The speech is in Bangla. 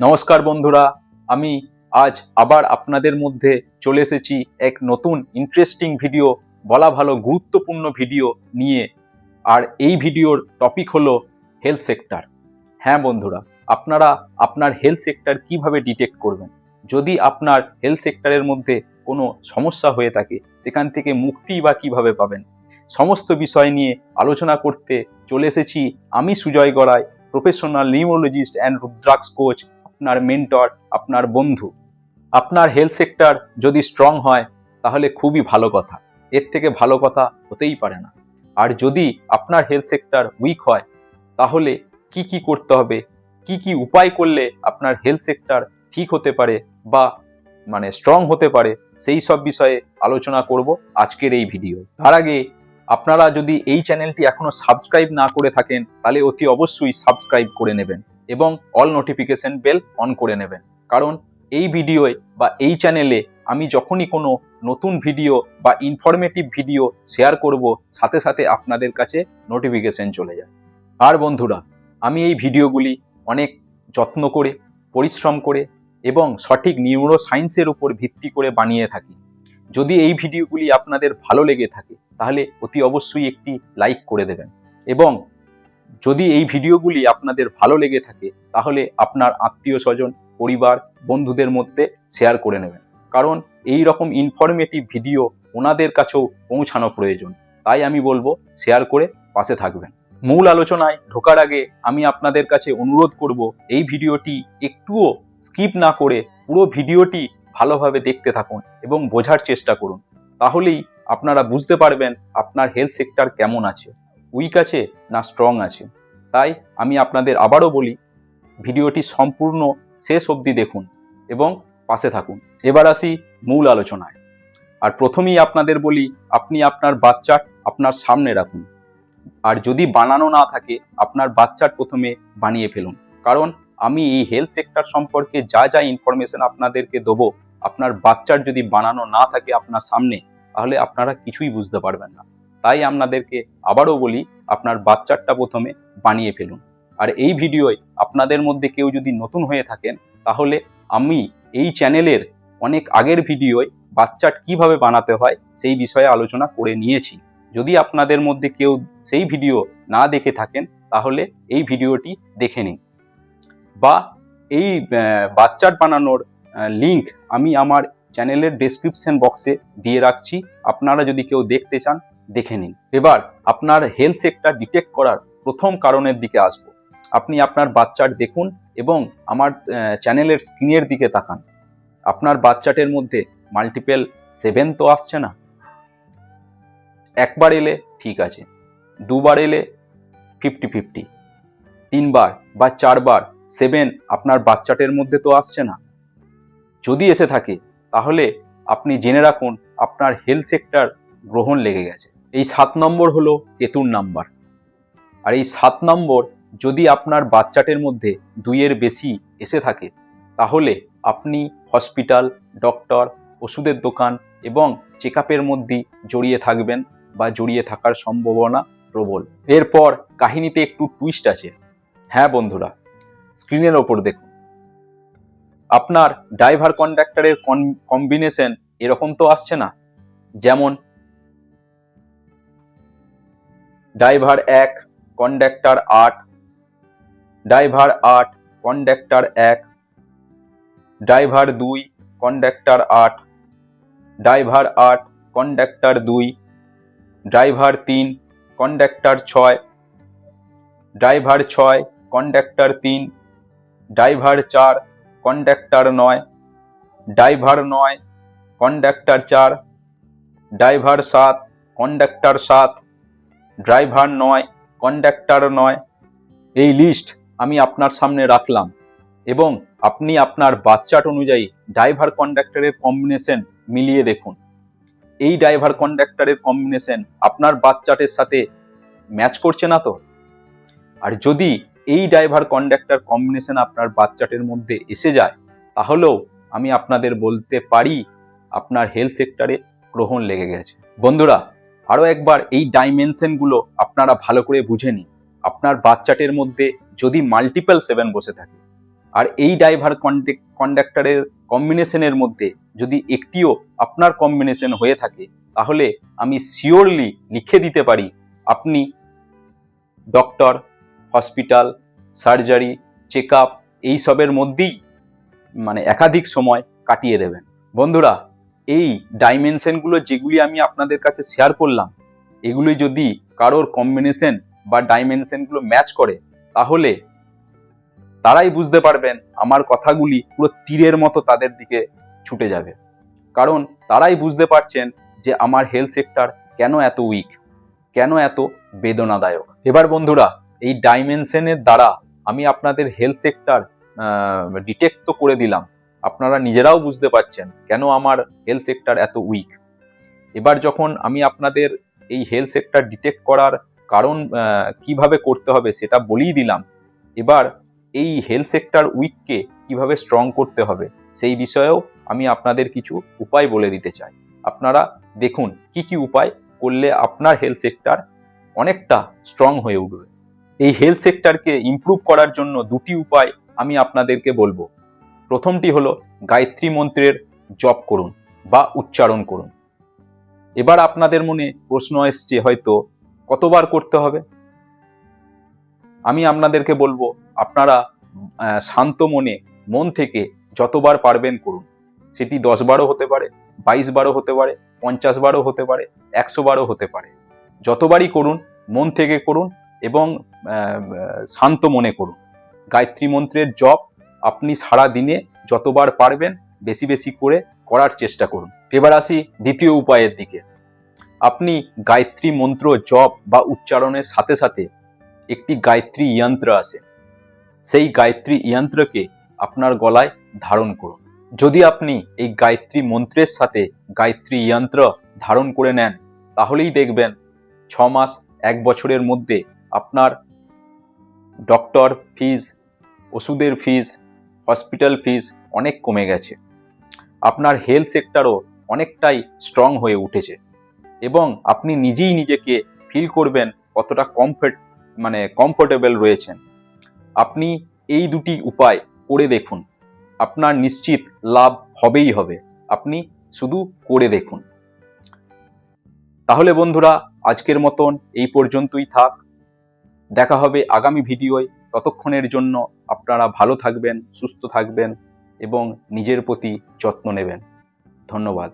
নমস্কার বন্ধুরা, আমি আজ আবার আপনাদের মধ্যে চলে এসেছি এক নতুন ইন্টারেস্টিং ভিডিও বলা ভালো গুরুত্বপূর্ণ ভিডিও নিয়ে। আর এই ভিডিওর টপিক হলো হেলথ সেক্টর হ্যাঁ বন্ধুরা, আপনারা আপনার হেলথ সেক্টর কীভাবে ডিটেক্ট করবেন? যদি আপনার হেলথ সেক্টরের মধ্যে কোনো সমস্যা হয়ে থাকে, সেখান থেকে মুক্তি বা কীভাবে পাবেন? সমস্ত বিষয় নিয়ে আলোচনা করতে চলে এসেছি আমি Sujoy Garai professional neurologist and Rudraksha coach আপনার মেন্টর আপনার বন্ধু। আপনার হেলথ সেক্টর যদি স্ট্রং হয়, তাহলে খুবই ভালো কথা। এর থেকে ভালো কথা হতেই পারে না। আর যদি আপনার হেলথ সেক্টর উইক হয়, তাহলে কি কি করতে হবে, কি কি উপায় করলে আপনার হেলথ সেক্টর ঠিক হতে পারে বা মানে স্ট্রং হতে পারে, সেই সব বিষয়ে আলোচনা করব আজকের এই ভিডিও তার আগে আপনারা যদি এই চ্যানেলটি এখনও সাবস্ক্রাইব না করে থাকেন, তাহলে অতি অবশ্যই সাবস্ক্রাইব করে নেবেন এবং অল নোটিফিকেশন বেল অন করে নেবেন। কারণ এই ভিডিওয় বা এই চ্যানেলে আমি যখনই কোনো নতুন ভিডিও বা ইনফরমেটিভ ভিডিও শেয়ার করব, সাথে সাথে আপনাদের কাছে নোটিফিকেশন চলে যায়। আর বন্ধুরা, আমি এই ভিডিওগুলি অনেক যত্ন করে, পরিশ্রম করে এবং সঠিক নিউরো সায়েন্সের উপর ভিত্তি করে বানিয়ে থাকি। যদি এই ভিডিওগুলি আপনাদের ভালো লেগে থাকে, তাহলে অতি অবশ্যই একটি লাইক করে দেবেন। এবং যদি এই ভিডিওগুলি আপনাদের ভালো লেগে থাকে, তাহলে আপনার আত্মীয় স্বজন, পরিবার, বন্ধুদের মধ্যে শেয়ার করে নেবেন। কারণ এই রকম ইনফরমেটিভ ভিডিও ওনাদের কাছেও পৌঁছানো প্রয়োজন। তাই আমি বলব শেয়ার করে পাশে থাকবেন। মূল আলোচনায় ঢোকার আগে আমি আপনাদের কাছে অনুরোধ করব, এই ভিডিওটি একটুও স্কিপ না করে পুরো ভিডিওটি ভালোভাবে দেখতে থাকুন এবং বোঝার চেষ্টা করুন। তাহলেই আপনারা বুঝতে পারবেন আপনার হেলথ সেক্টর কেমন আছে। উইক আছে না স্ট্রং আছে। তাই আমি আপনাদের আবারও বলি, ভিডিওটি সম্পূর্ণ শেষ অবধি দেখুন এবং পাশে থাকুন। এবার আসি মূল আলোচনায়। আর প্রথমেই আপনাদের বলি, আপনি আপনার বাচ্চার আপনার সামনে রাখুন। আর যদি বানানো না থাকে, আপনার বাচ্চার প্রথমে বানিয়ে ফেলুন। কারণ আমি এই হেলথ সেক্টর সম্পর্কে যা যা ইনফরমেশন আপনাদেরকে দেবো আপনার বাচ্চার যদি বানানো না থাকে আপনার সামনে, তাহলে আপনারা কিছুই বুঝতে পারবেন না। তাই আপনাদেরকে আবারও বলি, আপনার বাচ্চারটা প্রথমে বানিয়ে ফেলুন। আর এই ভিডিওয় আপনাদের মধ্যে কেউ যদি নতুন হয়ে থাকেন, তাহলে আমি এই চ্যানেলের অনেক আগের ভিডিওয় বাচ্চার কীভাবে বানাতে হয়, সেই বিষয়ে আলোচনা করে নিয়েছি। যদি আপনাদের মধ্যে কেউ সেই ভিডিও না দেখে থাকেন, তাহলে এই ভিডিওটি দেখে নিন। বা এই বাচ্চার বানানোর লিংক আমি আমার চ্যানেলের ডেসক্রিপশন বক্সে দিয়ে রাখছি। আপনারা যদি কেউ দেখতে চান, দেখে নিন। এবার আপনার হেলথ সেক্টর ডিটেক্ট করার প্রথম কারণের দিকে আসব। আপনি আপনার বাচ্চার দেখুন এবং আমার চ্যানেলের স্ক্রিনের দিকে তাকান। আপনার বাচ্চাটের মধ্যে মাল্টিপেল সেভেন তো আসছে না। একবার এলে ঠিক আছে, দুবার এলে ফিফটি ফিফটি তিনবার বা চারবার সেভেন আপনার বাচ্চাটের মধ্যে তো আসছে না। যদি এসে থাকে, তাহলে আপনি জেনে রাখুন আপনার হেলথ সেক্টর গ্রহণ লেগে গেছে। এই সাত নম্বর হলো কেতুর নাম্বার। আর এই সাত নম্বর যদি আপনার বাচ্চাটের মধ্যে দুইয়ের বেশি এসে থাকে, তাহলে আপনি হসপিটাল ডক্টর ওষুধের দোকান এবং চেক আপের মধ্যেই জড়িয়ে থাকবেন বা জড়িয়ে থাকার সম্ভাবনা প্রবল। এরপর কাহিনীতে একটু টুইস্ট আছে। হ্যাঁ বন্ধুরা স্ক্রিনের ওপর দেখুন। আপনার ড্রাইভার কন্ডাক্টরের কম্বিনেশন এরকম তো আসছে না। যেমন ড্রাইভার এক, কন্ডাক্টর আট, ড্রাইভার আট, কন্ডাক্টর এক, ড্রাইভার দুই, কন্ডাক্টর আট, ড্রাইভার আট, কন্ডাক্টর দুই, ড্রাইভার তিন, কন্ডাক্টর ছয়, ড্রাইভার ছয়, কন্ডাক্টর তিন, ড্রাইভার চার কন্ডাক্টর নয় ড্রাইভার নয় কন্ডাক্টর চার ড্রাইভার সাত কন্ডাক্টর সাত ড্রাইভার নয় কন্ডাক্টর নয়। এই লিস্ট আমি আপনার সামনে রাখলাম এবং আপনি আপনার বাচ্চাট অনুযায়ী ড্রাইভার কন্ডাক্টরের কম্বিনেশন মিলিয়ে দেখুন। এই ড্রাইভার কন্ডাক্টরের কম্বিনেশন আপনার বাচ্চাটের সাথে ম্যাচ করছে না তো? আর যদি এই ড্রাইভার কন্ডাক্টর কম্বিনেশন আপনার বাচ্চাটের মধ্যে এসে যায়, তাহলেও আমি আপনাদের বলতে পারি আপনার হেলথ সেক্টরে গ্রহণ লেগে গেছে। বন্ধুরা, আরও একবার এই ডাইমেনশনগুলো আপনারা ভালো করে বুঝে নিন। আপনার বাচ্চাটের মধ্যে যদি মাল্টিপল সেভেন বসে থাকে, আর এই ড্রাইভার কন্ডাক্টরের কম্বিনেশনের মধ্যে যদি একটিও আপনার কম্বিনেশন হয়ে থাকে, তাহলে আমি শিওরলি লিখে দিতে পারি, আপনি doctor hospital, surgery check up এইসবের মধ্যেই মানে একাধিক সময় কাটিয়ে দেবেন। বন্ধুরা, এই ডাইমেনশনগুলো যেগুলি আমি আপনাদের কাছে শেয়ার করলাম, এগুলি যদি কারোর কম্বিনেশন বা ডাইমেনশনগুলো ম্যাচ করে, তাহলে তারাই বুঝতে পারবেন আমার কথাগুলি পুরো তীরের মতো তাদের দিকে ছুটে যাবে। কারণ তারাই বুঝতে পারছেন যে আমার হেলথ সেক্টর কেন এত উইক কেন এত বেদনাদায়ক। এবার বন্ধুরা এই ডাইমেনশনের দ্বারা আমি আপনাদের হেলথ সেক্টর ডিটেক্ট তো করে দিলাম। আপনারা নিজেরাও বুঝতে পারছেন কেন আমার হেলথ সেক্টর এত উইক এবার যখন আমি আপনাদের এই হেলথ সেক্টর ডিটেক্ট করার কারণ কীভাবে করতে হবে সেটা বলেই দিলাম। এবার এই হেলথ সেক্টর উইককে কীভাবে স্ট্রং করতে হবে সেই বিষয়েও আমি আপনাদের কিছু উপায় বলে দিতে চাই। আপনারা দেখুন কি কি উপায় করলে আপনার হেলথ সেক্টর অনেকটা স্ট্রং হয়ে উঠবে। এই হেলথ সেক্টরকে ইমপ্রুভ করার জন্য দুটি উপায় আমি আপনাদেরকে বলব। প্রথমটি হলো গায়ত্রী মন্ত্রের জপ করুন বা উচ্চারণ করুন। এবার আপনাদের মনে প্রশ্ন এসছে হয়তো, কতবার করতে হবে? আমি আপনাদেরকে বলব, আপনারা শান্ত মনে, মন থেকে যতবার পারবেন করুন। সেটি দশ বারও হতে পারে, বাইশ বারও হতে পারে, পঞ্চাশ বারও হতে পারে, একশো বারও হতে পারে। যতবারই করুন, মন থেকে করুন এবং শান্ত মনে করুন। গায়ত্রী মন্ত্রের জপ আপনি সারা দিনে যতবার পারবেন বেশি বেশি করে করার চেষ্টা করুন। এবার আসি দ্বিতীয় উপায়ের দিকে। আপনি গায়ত্রী মন্ত্র, জপ বা উচ্চারণের সাথে সাথে একটি গায়ত্রী যন্ত্র আছে। সেই গায়ত্রী যন্ত্রকে আপনার গলায় ধারণ করুন। যদি আপনি এই গায়ত্রী মন্ত্রের সাথে গায়ত্রী যন্ত্র ধারণ করে নেন, তাহলেই দেখবেন ছ মাস এক বছরের মধ্যে আপনার ডক্টর ফিজ ওষুধের ফিজ হসপিটাল ফিজ অনেক কমে গেছে। আপনার হেলথ সেক্টরও অনেকটাই স্ট্রং হয়ে উঠেছে এবং আপনি নিজেই নিজেকে ফিল করবেন কতটা কমফর্ট মানে কমফোর্টেবল রয়েছেন। আপনি এই দুটি উপায় করে দেখুন। আপনার নিশ্চিত লাভ হবেই হবে। আপনি শুধু করে দেখুন। তাহলে বন্ধুরা, আজকের মতন এই পর্যন্তই থাক। দেখা হবে আগামী ভিডিওয়। ততক্ষণের জন্য আপনারা ভালো থাকবেন, সুস্থ থাকবেন এবং নিজের প্রতি যত্ন নেবেন। ধন্যবাদ।